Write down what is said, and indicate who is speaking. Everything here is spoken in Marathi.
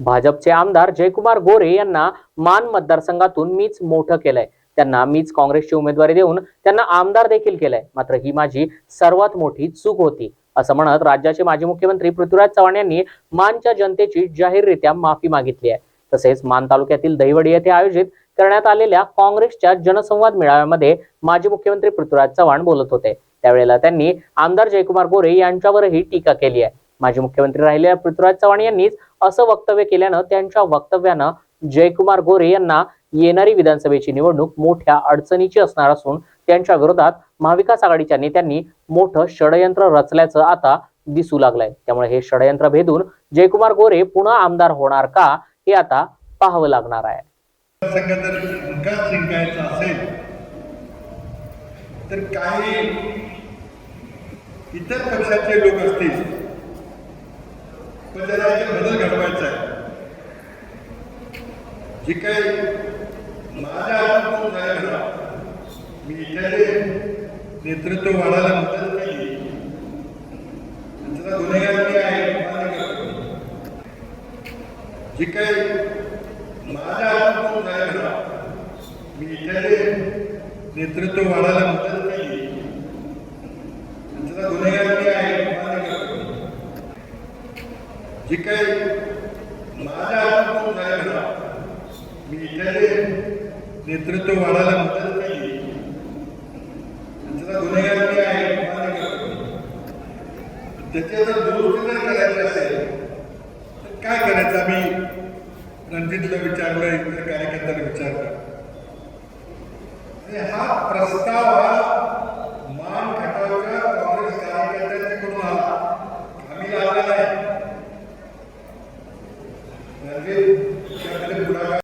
Speaker 1: भाजपचे आमदार जयकुमार गोरे यांना मान मतदारसंघातून मीच मोठं केलंय. त्यांना मीच काँग्रेसची उमेदवारी देऊन त्यांना आमदार देखील केलंय. मात्र ही माझी सर्वात मोठी चूक होती. असं म्हणत राज्याचे माजी मुख्यमंत्री पृथ्वीराज चव्हाण यांनी मानच्या जनतेची जाहीररित्या माफी मागितली आहे. तसेच मान तालुक्यातील दहिवडी येथे आयोजित करण्यात आलेल्या काँग्रेसच्या जनसंवाद मेळाव्यामध्ये माजी मुख्यमंत्री पृथ्वीराज चव्हाण बोलत होते. त्यावेळेला त्यांनी आमदार जयकुमार गोरे यांच्यावरही टीका केली आहे. माजी मुख्यमंत्री राहिलेल्या पृथ्वीराज चव्हाण यांनीच असं वक्तव्य केल्यानं त्यांच्या वक्तव्यानं जयकुमार गोरे यांना येणारी विधानसभेची निवडणूक मोठ्या अडचणीची असणार असून त्यांच्या विरोधात महाविकास आघाडीच्या नेत्यांनी मोठं षडयंत्र रचल्याचं आता दिसू लागलंय. त्यामुळे हे षडयंत्र भेदून जयकुमार गोरे पुन्हा आमदार होणार का हे आता पाहावं लागणार आहे.
Speaker 2: जिंकायचा असेल तर काही इतर पक्षाचे लोक असतील पण त्याला एक बदल घडवायचा आहे जे काही माझ्या हातात झालेलं मी इथे नेतृत्व वाढायला मदत केली. त्याचा गुन्हेगारी आहे मान्य जे काही माझ्या हातात झालेलं मी इथे नेतृत्व वाढायला मदत केली. त्याचा गुन्हेगार मी आहे मान्य करतो जे काही माझ्या हातात झालेलं मी इथे नेतृत्व वाढायला मदत केली त्याचा गुन्हेगार मी आहे मान्य करतो. त्याचे जर दुरुपयोग जर असेल तर काय करायचं? आम्ही रणजितला विचारलं इतर कार्यकर्त्याला विचारलं. आणि हा प्रस्ताव हा అలాగే